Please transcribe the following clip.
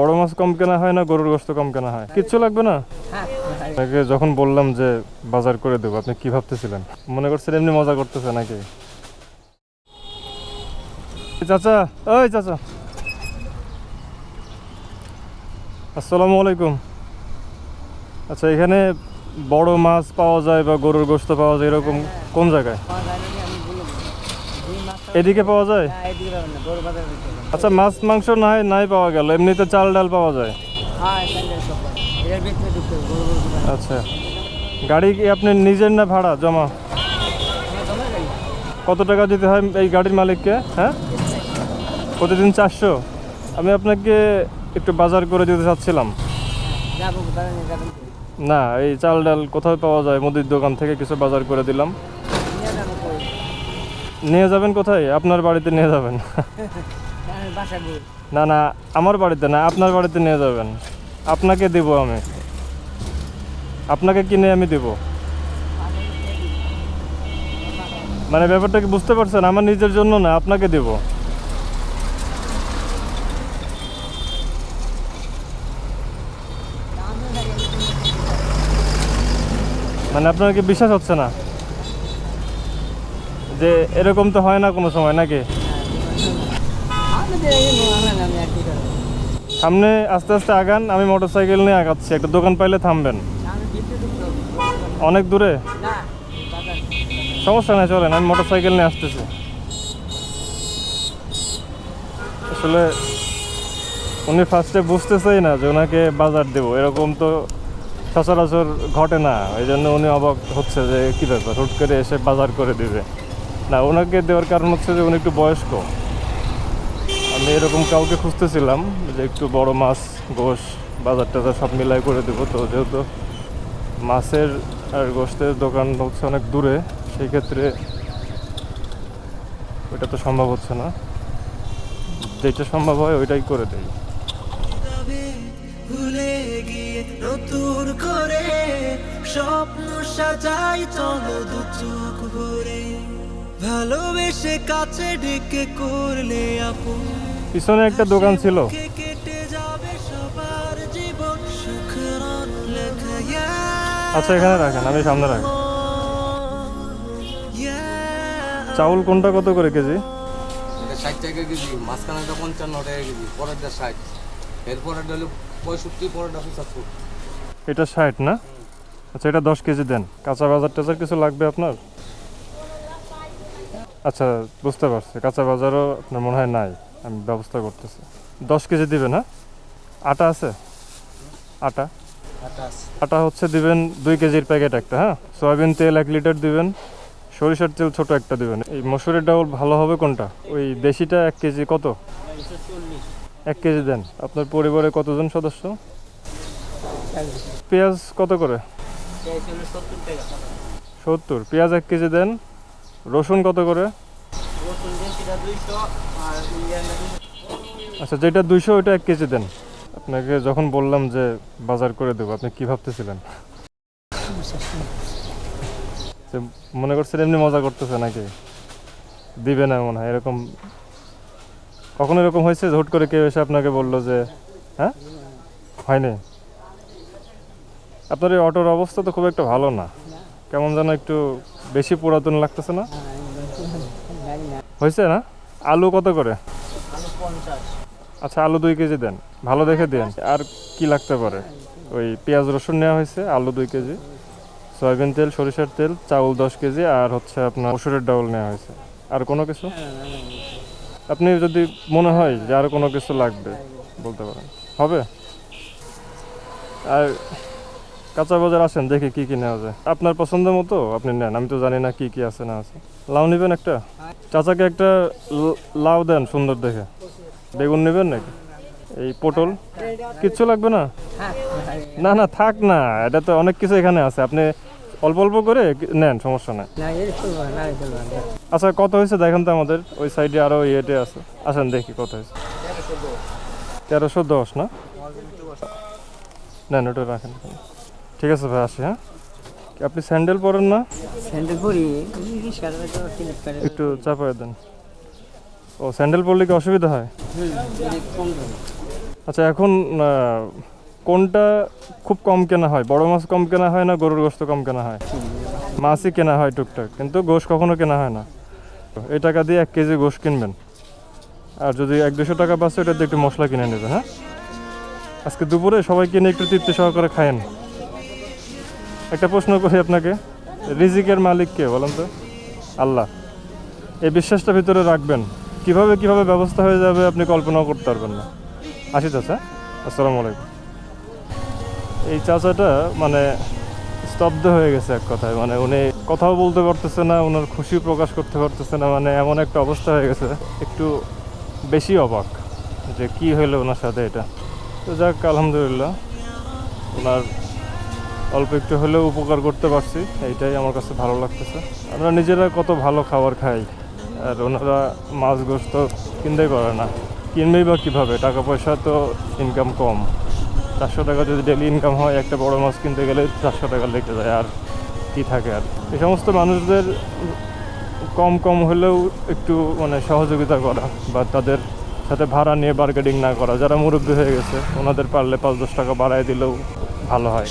বড় মাছ কম কেনা হয় না গরুর গোস্ত কম কেনা হয়? কিচ্ছু লাগবে না? আপনাকে যখন বললাম যে বাজার করে দেবো, আপনি কি ভাবতেছিলেন? মনে করছেন এমনি মজা করতেছে নাকি? চাচা ওই চাচা। আসসালামু আলাইকুম। আচ্ছা এখানে বড় মাছ পাওয়া যায় বা গরুর গোস্ত পাওয়া যায় এরকম কোন জায়গায়? এদিকে পাওয়া যায়? আচ্ছা মাছ মাংস নাই নাই পাওয়া গেল। এমনিতে চাল ডাল পাওয়া যায়? আচ্ছা। গাড়ি কি আপনি নিজের না ভাড়া জমা? কত টাকা দিতে হয় এই গাড়ির মালিককে হ্যাঁ? প্রতিদিন চারশো। আমি আপনাকে একটু বাজার করে দিতে চাচ্ছিলাম। না এই চাল ডাল কোথায় পাওয়া যায়? মুদির দোকান থেকে কিছু বাজার করে দিলাম। নিয়ে যাবেন কোথায়? আপনার বাড়িতে নিয়ে যাবেন। না না, আমার বাড়িতে না, আপনার বাড়িতে নিয়ে যাবেন। আপনাকে দেব আমি। আপনাকে কিনে আমি দেব? মানে ব্যাপারটা কি বুঝতে পারছেন? আমার নিজের জন্য না, আপনাকে দেব। মানে আপনার কি বিশ্বাস হচ্ছে না? যে এরকম তো হয় না কোনো সময়, নাকি? সামনে আস্তে আস্তে আগান, আমি মোটর সাইকেল নিয়ে আগাচ্ছি। একটা দোকান পাইলে থামবেন। অনেক দূরে? সমস্যা নাই, চলেন, আমি মোটর সাইকেল নিয়ে আসতেছি। আসলে উনি ফার্স্টে বুঝতেছেই না যে ওনাকে বাজার দেবো। এরকম তো সচরাচর ঘটে না। এই জন্য উনি অবাক হচ্ছে যে কী ব্যাপার, হুট করে এসে বাজার করে দিবে। না, ওনাকে দেওয়ার কারণ হচ্ছে যে উনি একটু বয়স্ক। আমি এরকম কাউকে খুঁজতেছিলাম যে একটু বড় মাছ, গোশ, বাজার টাজার সব মিলাই করে দেবো। তো যেহেতু মাছের আর গোষ্ঠের দোকান হচ্ছে অনেক দূরে সেই ক্ষেত্রে ওইটা তো সম্ভব হচ্ছে না। যেটা সম্ভব হয় ওইটাই করে দেয় স্বপ্ন সাজাই চলো দু চোখ ভরে। ভালোবেসে কাছে ডেকে করলে আপন। পিছনে একটা দোকান ছিল। কেটে যাবে সবার জীবন। সুখ লেখা আচ্ছা এখানে রাখেন আমি সামনে রাখি। চাউল কোনটা কত করে কেজি? এটা ষাট টাকা কেজি মাঝখানেটা পঞ্চান্ন টাকা কেজি পরেরটা ষাট। এরপরেরটা হলো পঁয়ষট্টি পরেরটা পঁচাত্তর এটা ষাট না? আচ্ছা এটা দশ কেজি দেন। কাঁচা বাজার টাজার কিছু লাগবে আপনার? আচ্ছা বুঝতে পারছি। কাঁচা বাজারও আপনার মনে হয় নাই আমি ব্যবস্থা করতেছি। দশ কেজি দিবেন হ্যাঁ? আটা আছে? আটা? আটা হচ্ছে দিবেন দুই কেজির প্যাকেট একটা হ্যাঁ? সয়াবিন তেল এক লিটার দিবেন সরিষার তেল ছোট একটা দিবেন। এই মসুরের ডাউল ভালো হবে কোনটা? ওই দেশিটা এক কেজি কত? এক কেজি দেন। আপনার পরিবারে কতজন সদস্য? পেঁয়াজ কত করে? সত্তর। পেঁয়াজ এক কেজি দেন রসুন কত করে? আচ্ছা যেটা দুইশো ওইটা এক কেজি দেন। আপনাকে যখন বললাম যে বাজার করে দেবো আপনি কি ভাবতেছিলেন? মনে করছেন এমনি মজা করতেছে নাকি? দিবে না মনে হয় এরকম। কখনো এরকম হয়েছে হুট করে কেউ এসে আপনাকে বলল যে হ্যাঁ? হয়নি? আপনার এই অটোর অবস্থা তো খুব একটা ভালো না। কেমন যেন একটু বেশি পুরাতন লাগতেছে না? হয়েছে না? আলু কত করে? আচ্ছা আলু দুই কেজি দেন। ভালো দেখে দেন। আর কি লাগতে পারে? ওই পেঁয়াজ রসুন নেওয়া হয়েছে, আলু দুই কেজি। সয়াবিন তেল, সরিষার তেল, চাউল দশ কেজি, আর হচ্ছে আপনার মসুরের ডাউল নেওয়া হয়েছে। আর কোনো কিছু? আপনি যদি মনে হয় যে আর কোনো কিছু লাগবে, বলতে পারেন। হবে? আর কাঁচা বাজার আসেন দেখি কি কি নেওয়া যায়। আপনার পছন্দ মতো আপনি নেন আমি তো জানি না কি কি আছে না আছে। লাউ নেবেন একটা? চাচাকে একটা লাউ দেন সুন্দর দেখে। বেগুন নেবেন নাকি? এই পটল? কিচ্ছু লাগবে না? না না থাক না এটা তো অনেক কিছু এখানে আছে। আপনি অল্প অল্প করে নেন সমস্যা নাই। আচ্ছা কত হয়েছে দেখেন তো আমাদের ওই সাইডে আরও ইয়েটে আছে। আসেন দেখি কত হয়েছে। তেরোশো দশ না? নেন ওটা রাখেন। ঠিক আছে ভাই আসি হ্যাঁ? আপনি স্যান্ডেল পরেন না? স্যান্ডেল পরি একটু চাপায় দেন। ও স্যান্ডেল পরলে কি অসুবিধা হয়? আচ্ছা এখন কোনটা খুব কম কেনা হয়? বড় মাছ কম কেনা হয় না গরুর গোস্ত কম কেনা হয়? মাছই কেনা হয় টুকটাক কিন্তু গোশ কখনো কেনা হয় না। এই টাকা দিয়ে এক কেজি গোশ কিনবেন। আর যদি এক দুশো টাকা পাচ্ছে ওটা দিয়ে একটু মশলা কিনে নেবেন হ্যাঁ? আজকে দুপুরে সবাই কিনে একটু তৃপ্তি সহকারে খায়েন। একটা প্রশ্ন করি আপনাকে। রিজিকের মালিক কে বলেন তো? আল্লাহ। এই বিশ্বাসটা ভিতরে রাখবেন। কীভাবে কীভাবে ব্যবস্থা হয়ে যাবে আপনি কল্পনাও করতে পারবেন না। আসি চাচা। আসসালামু আলাইকুম। এই চাচাটা মানে স্তব্ধ হয়ে গেছে এক কথায়। মানে উনি কথাও বলতে পারতেছে না ওনার খুশি প্রকাশ করতে পারতেছে না। মানে এমন একটা অবস্থা হয়ে গেছে। একটু বেশি অবাক যে কি হইল ওনার সাথে এটা। তো যাক, আলহামদুলিল্লাহ। ওনার অল্প একটু হলেও উপকার করতে পারছি, এইটাই আমার কাছে ভালো লাগতেছে। আমরা নিজেরা কত ভালো খাবার খাই, আর ওনারা মাছ গোস্ত কিনতে করে না। কিনবেই বা কীভাবে? টাকা পয়সা তো ইনকাম কম। চারশো টাকা যদি ডেলি ইনকাম হয়, একটা বড় মাছ কিনতে গেলে চারশো টাকা লেগে যায়, আর কি থাকে আর? এই সমস্ত মানুষদের কম কম হলেও একটু মানে সহযোগিতা করা, বা তাদের সাথে ভাড়া নিয়ে বার্গেটিং না করা, যারা মুরব্বী হয়ে গেছে, ওনাদের পারলে পাঁচ দশ টাকা বাড়ায় দিলেও ভালো হয়।